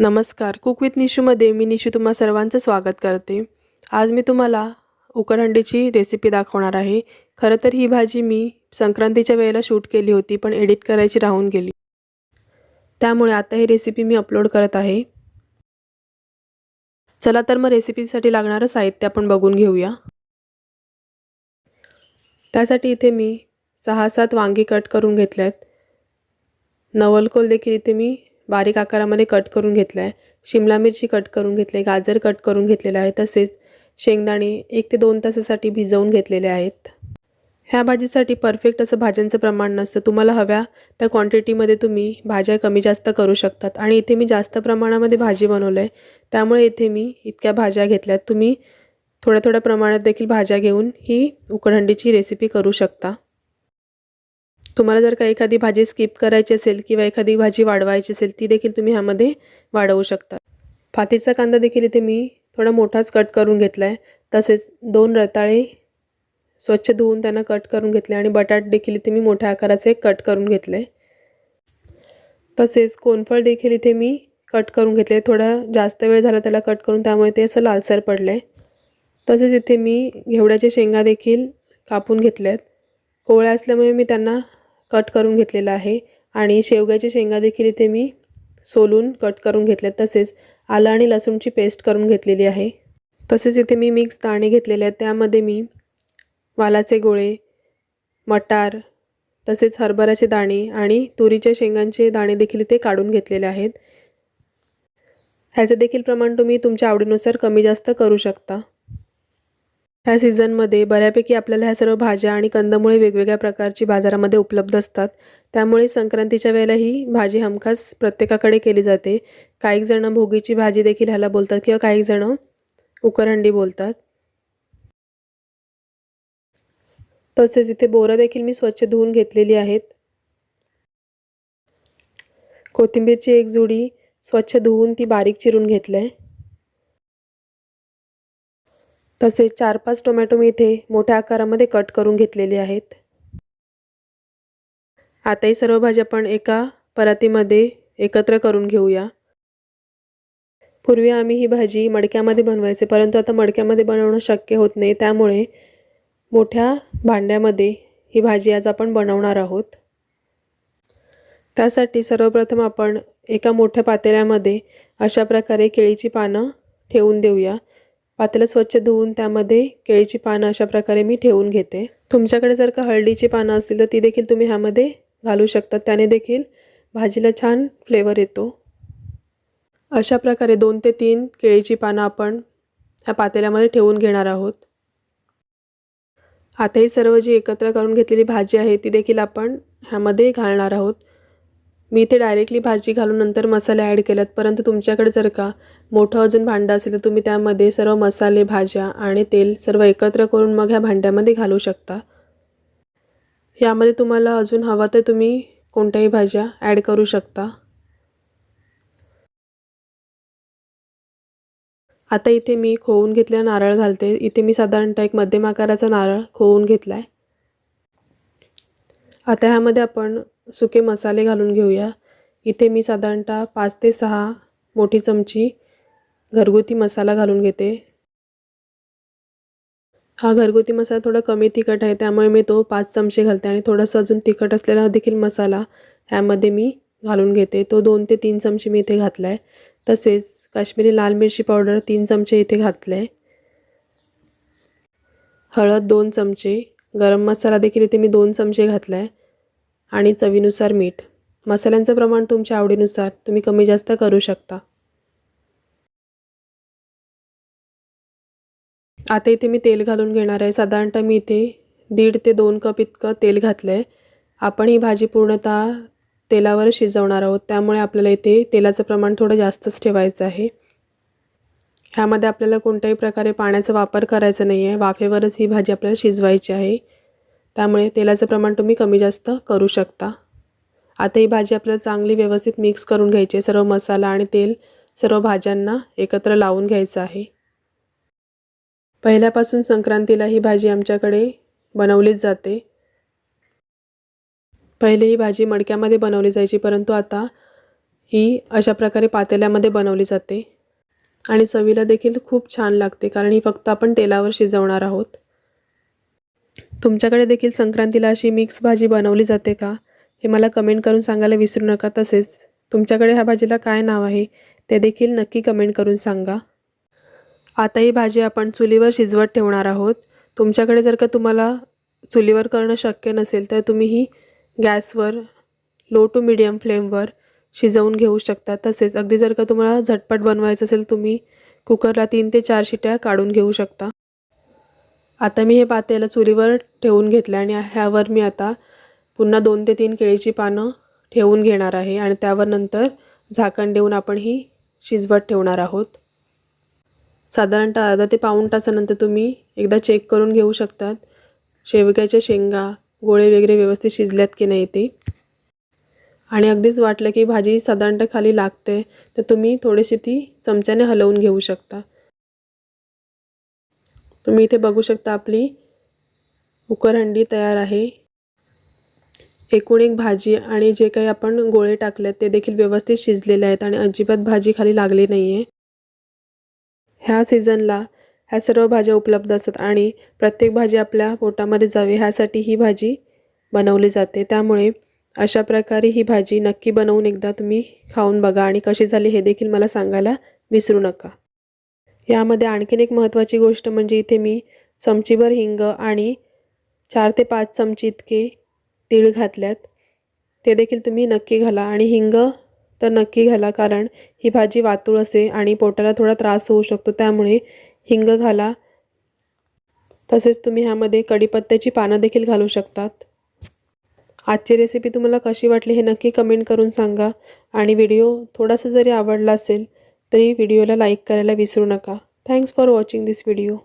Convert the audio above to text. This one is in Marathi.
नमस्कार. कुक विथ निशूमध्ये मी निशू तुम्हा सर्वांचं स्वागत करते. आज मी तुम्हाला उकरहंडीची रेसिपी दाखवणार आहे. खरं तर ही भाजी मी संक्रांतीच्या वेळेला शूट केली होती पण एडिट करायची राहून गेली. त्यामुळे आता ही रेसिपी मी अपलोड करत आहे. चला तर मग रेसिपीसाठी लागणारं साहित्य आपण बघून घेऊया. त्यासाठी इथे मी सहा सात वांगी कट करून घेतल्यात. आहेत नवलकोल देखील इथे मी बारीक आकारामध्ये कट करून घेतला आहे शिमला मिरची कट करून घेतले गाजर कट करून घेतलेला आहे तसेच शेंगदाणे एक ते दोन तासासाठी भिजवून घेतलेले आहेत. ह्या भाजीसाठी परफेक्ट असं भाज्यांचं प्रमाण नसतं. तुम्हाला हव्या त्या क्वांटिटीमध्ये तुम्ही भाज्या कमी जास्त करू शकतात. आणि इथे मी जास्त प्रमाणामध्ये भाजी बनवलं आहे त्यामुळे इथे मी इतक्या भाज्या घेतल्यात. तुम्ही थोड्या थोड्या प्रमाणात देखील भाज्या घेऊन ही उकडहंडीची रेसिपी करू शकता. तुम्हाला जर का एखादी भाजी स्किप करायची असेल किंवा एखादी भाजी वाढवायची असेल ती देखील तुम्ही ह्यामध्ये वाढवू शकता. फातीचा कांदा देखील इथे मी थोडा मोठाच कट करून घेतला आहे तसेच दोन रताळे स्वच्छ धुवून त्यांना कट करून घेतले आणि बटाट देखील इथे मी मोठ्या आकाराचे कट करून घेतले. तसेच कोनफळ देखील इथे मी कट करून घेतले. थोडा जास्त वेळ झाला त्याला कट करून त्यामुळे ते असं लालसर पडलं. आहे तसेच इथे मी घेवड्याचे शेंगा देखील कापून घेतल्या आहेत कोवळ्या असल्यामुळे मी त्यांना कट करून घेतलेला आहे. आणि शेवग्याच्या शेंगा देखील इथे मी सोलून कट करून घेतल्यात. तसेच आलं आणि लसूणची पेस्ट करून घेतलेली आहे. तसेच इथे मी मिक्स दाणे घेतलेले आहेत. त्यामध्ये मी वालाचे गोळे मटार तसेच हरभऱ्याचे दाणे आणि तुरीच्या शेंगांचे दाणे देखील इथे काढून घेतलेले आहेत. ह्याचं देखील प्रमाण तुम्ही तुमच्या आवडीनुसार कमी जास्त करू शकता. ह्या सीझनमध्ये बऱ्यापैकी आपल्याला ह्या सर्व भाज्या आणि कंदमुळे वेगवेगळ्या प्रकारची बाजारामध्ये उपलब्ध असतात. त्यामुळे संक्रांतीच्या वेळेला ही भाजी हमखास प्रत्येकाकडे केली जाते. काही जणं भोगीची भाजी देखील ह्याला बोलतात किंवा काही जणं उकरहंडी बोलतात. तसेच इथे बोरं देखील मी स्वच्छ धुवून घेतलेली आहेत. कोथिंबीरची एक जुडी स्वच्छ धुवून ती बारीक चिरून घेतलं आहे तसेच चार पाच टोमॅटो मी इथे मोठ्या आकारामध्ये कट करून घेतलेले आहेत. आता ही सर्व भाज्या आपण एका परातीमध्ये एकत्र करून घेऊया. पूर्वी आम्ही ही भाजी मडक्यामध्ये बनवायचे परंतु आता मडक्यामध्ये बनवणं शक्य होत नाही. त्यामुळे मोठ्या भांड्यामध्ये ही भाजी आज आपण बनवणार आहोत. त्यासाठी सर्वप्रथम आपण एका मोठ्या पातेल्यामध्ये अशा प्रकारे केळीची पानं ठेवून देऊया. पातेलं स्वच्छ धुवून त्यामध्ये केळीची पानं अशा प्रकारे मी ठेवून घेते. तुमच्याकडे जर का हळदीची पानं असतील तर ती देखील तुम्ही ह्यामध्ये घालू शकता त्याने देखील भाजीला छान फ्लेवर येतो. अशा प्रकारे दोन ते तीन केळीची पानं आपण ह्या पातेल्यामध्ये ठेवून घेणार आहोत. आता ही सर्व जी एकत्र करून घेतलेली भाजी आहे ती देखील आपण ह्यामध्ये घालणार आहोत. मी इथे डायरेक्टली भाजी घालून नंतर मसाले ॲड केलेत. परंतु तुमच्याकडे जर का मोठं अजून भांडं असेल तर तुम्ही त्यामध्ये सर्व मसाले भाज्या आणि तेल सर्व एकत्र करून मग ह्या भांड्यामध्ये घालू शकता. यामध्ये तुम्हाला अजून हवा तर तुम्ही कोणत्याही भाज्या ॲड करू शकता. आता इथे मी खोवून घेतलेला नारळ घालते. इथे मी साधारणतः एक मध्यम आकाराचा नारळ खोवून घेतला आहे आता ह्यामध्ये आपण सुके मसाले घालून घेऊया. इथे मी साधारणतः पाच ते सहा मोठी चमची घरगुती मसाला घालून घेते. हा घरगुती मसाला थोडा कमी तिखट आहे त्यामुळे मी तो पाच चमचे घालते आणि थोडासा अजून तिखट असलेला देखील मसाला ह्यामध्ये मी घालून घेते. तो दोन ते तीन चमचे मी इथे घातला आहे तसेच काश्मीरी लाल मिरची पावडर तीन चमचे इथे घातले आहे हळद दोन चमचे. गरम मसाला देखील इथे मी दोन चमचे घातला आहे आणि चवीनुसार मीठ. मसाल्यांचं प्रमाण तुमच्या आवडीनुसार तुम्ही कमी जास्त करू शकता. आता इथे मी तेल घालून घेणार आहे. साधारणतः मी इथे दीड ते दोन कप इतकं तेल घातलं आहे आपण ही भाजी पूर्णतः तेलावर शिजवणार आहोत. त्यामुळे आपल्याला इथे तेलाचं प्रमाण थोडं जास्तच ठेवायचं आहे. ह्यामध्ये आपल्याला कोणत्याही प्रकारे पाण्याचा वापर करायचा नाही आहे वाफेवरच ही भाजी आपल्याला शिजवायची आहे. त्यामुळे तेलाचं प्रमाण तुम्ही कमी जास्त करू शकता. आता ही भाजी आपल्याला चांगली व्यवस्थित मिक्स करून घ्यायची आहे. सर्व मसाला आणि तेल सर्व भाज्यांना एकत्र लावून घ्यायचं आहे. पहिल्यापासून संक्रांतीला ही भाजी आमच्याकडे बनवलीच जाते. पहिले ही भाजी मडक्यामध्ये बनवली जायची परंतु आता ही अशा प्रकारे पातेल्यामध्ये बनवली जाते. आणि चवीला देखील खूप छान लागते कारण ही फक्त आपण तेलावर शिजवणार आहोत. तुमच्याकडे देखील संक्रांतीला अशी मिक्स भाजी बनवली जाते का? हे मला कमेंट करून सांगायला विसरू नका तसेच. तुमच्याकडे ह्या भाजीला काय नाव आहे ते देखील नक्की कमेंट करून सांगा. आता ही भाजी आपण चुलीवर शिजवत ठेवणार आहोत. तुमच्याकडे जर का तुम्हाला चुलीवर करणं शक्य नसेल तर तुम्ही ही गॅसवर लो टू मिडियम फ्लेमवर शिजवून घेऊ शकता. तसेच अगदी जर का तुम्हाला झटपट बनवायचं असेल तुम्ही कुकरला तीन ते चार शिट्या काढून घेऊ शकता. आता मी हे पातेलं चुलीवर ठेवून घेतलं आणि ह्यावर मी आता पुन्हा दोन ते तीन केळीची पानं ठेवून घेणार आहे. आणि त्यावर नंतर झाकण देऊन आपण ही शिजवत ठेवणार आहोत. साधारणतः अर्धा ते पाऊण तासानंतर तुम्ही एकदा चेक करून घेऊ शकतात. शेवग्याच्या शेंगा गोळे वगैरे व्यवस्थित शिजल्यात की नाही ते. आणि अगदीच वाटलं की भाजी साधारणतः खाली लागते तर तुम्ही थोडीशी ती चमच्याने हलवून घेऊ शकता. तुम्ही इथे बघू शकता आपली उकरहंडी तयार आहे. एकूण एक भाजी आणि जे काही आपण गोळे टाकलेत ते देखील व्यवस्थित शिजलेले आहेत आणि अजिबात भाजी खाली लागली नाही आहे ह्या सीझनला ह्या सर्व भाज्या उपलब्ध असतात आणि प्रत्येक भाजी आपल्या पोटामध्ये जावी ह्यासाठी ही भाजी बनवली जाते. त्यामुळे अशा प्रकारे ही भाजी नक्की बनवून एकदा तुम्ही खाऊन बघा आणि कशी झाली हे देखील मला सांगायला विसरू नका. यामध्ये आणखीन एक महत्त्वाची गोष्ट म्हणजे इथे मी चमचीभर हिंग आणि चार ते पाच चमची इतके तीळ घातल्यात. ते देखील तुम्ही नक्की घाला आणि हिंग तर नक्की घाला कारण ही भाजी वातूळ असते आणि पोटाला थोडा त्रास होऊ शकतो त्यामुळे हिंग घाला. तसेच तुम्ही ह्यामध्ये कढीपत्त्याची पानं देखील घालू शकतात. आजची रेसिपी तुम्हाला कशी वाटली हे नक्की कमेंट करून सांगा आणि व्हिडिओ थोडासा जरी आवडला असेल तरी व्हिडिओला लाईक करायला विसरू नका. Thanks for watching this video.